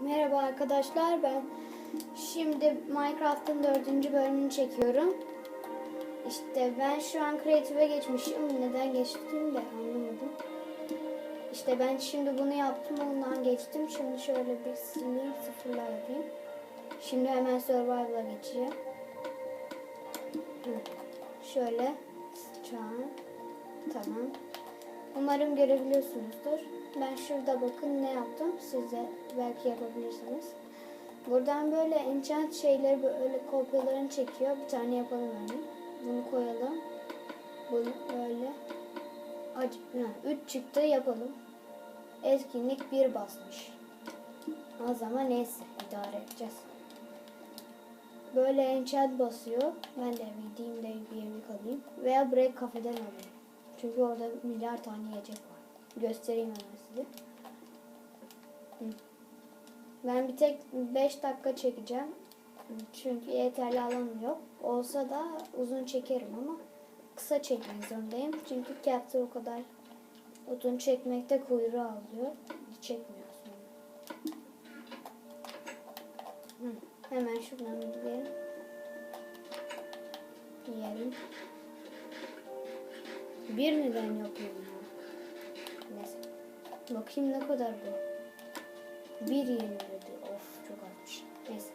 Merhaba arkadaşlar ben şimdi Minecraft'ın dördüncü bölümünü çekiyorum. İşte ben şu an kreatife geçmişim. Neden geçtim de anlamadım. İşte ben şimdi bunu yaptım ondan geçtim. Şimdi şöyle bir sileyim sıfırla yapayım. Şimdi hemen survival'a geçeceğim. Şöyle an tamam. Umarım görebiliyorsunuzdur. Ben şurada bakın ne yaptım. Siz de belki yapabilirsiniz. Buradan böyle enchant şeyleri böyle kopyalarını çekiyor. Bir tane yapalım hani. Bunu koyalım. Bunu böyle. Acı, 3 çıktı yapalım. Etkinlik 1 basmış. O zaman neyse idare edeceğiz. Böyle enchant basıyor. Ben de gideyim de bir yemek alayım. Veya break kafeden alayım. Çünkü orada milyar tane yiyecek var. Göstereyim hemen size. Ben bir tek 5 dakika çekeceğim. Çünkü yeterli alanım yok. Olsa da uzun çekerim ama kısa çekmek zorundayım. Çünkü capture o kadar uzun çekmekte kuyruğu alıyor. Çekmiyor sonra. Hemen şuradan gidelim. Yiyelim. Bir neden yapıyorum ya. Neyse. Bakayım ne kadar bu. Bir yeniledi. Of çok azmış. Neyse.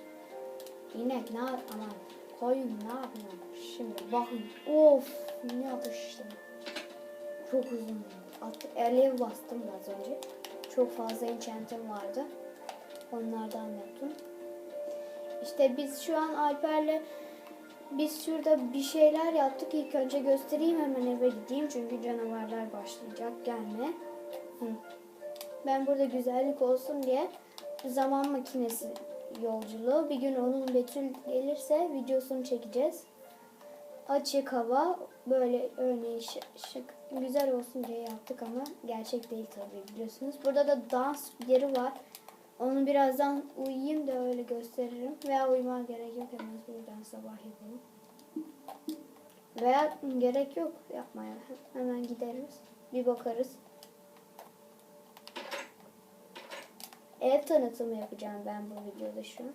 İnek ne yap aman. Koyun ne yapıyor? Şimdi bakın. Of ne yapıştım. Çok uzun. At, alev bastım az önce. Çok fazla enchantim vardı. Onlardan yaptım. İşte biz şu an Alper'le biz şurada bir şeyler yaptık. İlk önce göstereyim hemen eve gideyim. Çünkü canavarlar başlayacak gelme. Ben burada güzellik olsun diye zaman makinesi yolculuğu. Bir gün onun Betül gelirse videosunu çekeceğiz. Açık hava böyle örneğin şık güzel olsun diye yaptık ama gerçek değil tabii biliyorsunuz. Burada da dans yeri var. Onu birazdan uyuyayım da öyle gösteririm. Veya uyumaya gerek yok hemen buradan sabah yapalım. Veya gerek yok yapmaya. Hemen gideriz. Bir bakarız. Ev tanıtımı yapacağım ben bu videoda şu an.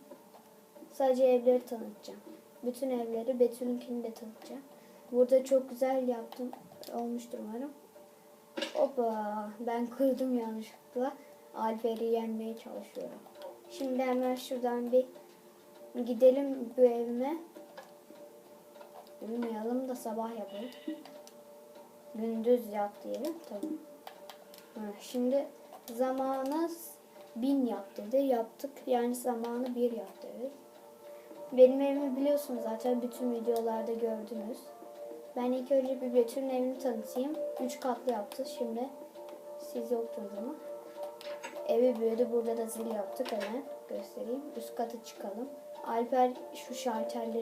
Sadece evleri tanıtacağım. Bütün evleri Betül'ünkini de tanıtacağım. Burada çok güzel yaptım. Olmuştur umarım. Hoppa ben kırdım yanlışlıkla. Alper'i yenmeye çalışıyorum. Şimdi hemen şuradan bir gidelim bu evime. Uyumayalım da sabah yapalım. Gündüz yap diyelim. Tamam. Şimdi zamanı bin yap dedi. Yaptık. Yani zamanı bir yap dedi. Benim evimi biliyorsunuz zaten bütün videolarda gördünüz. Ben ilk önce bir Betül'ün evini tanıtayım. Üç katlı yaptı. Şimdi siz yoktunuz ama. Evi büyüdü. Burada da zil yaptık hemen. Göstereyim. Üst kata çıkalım. Alper şu şalterleri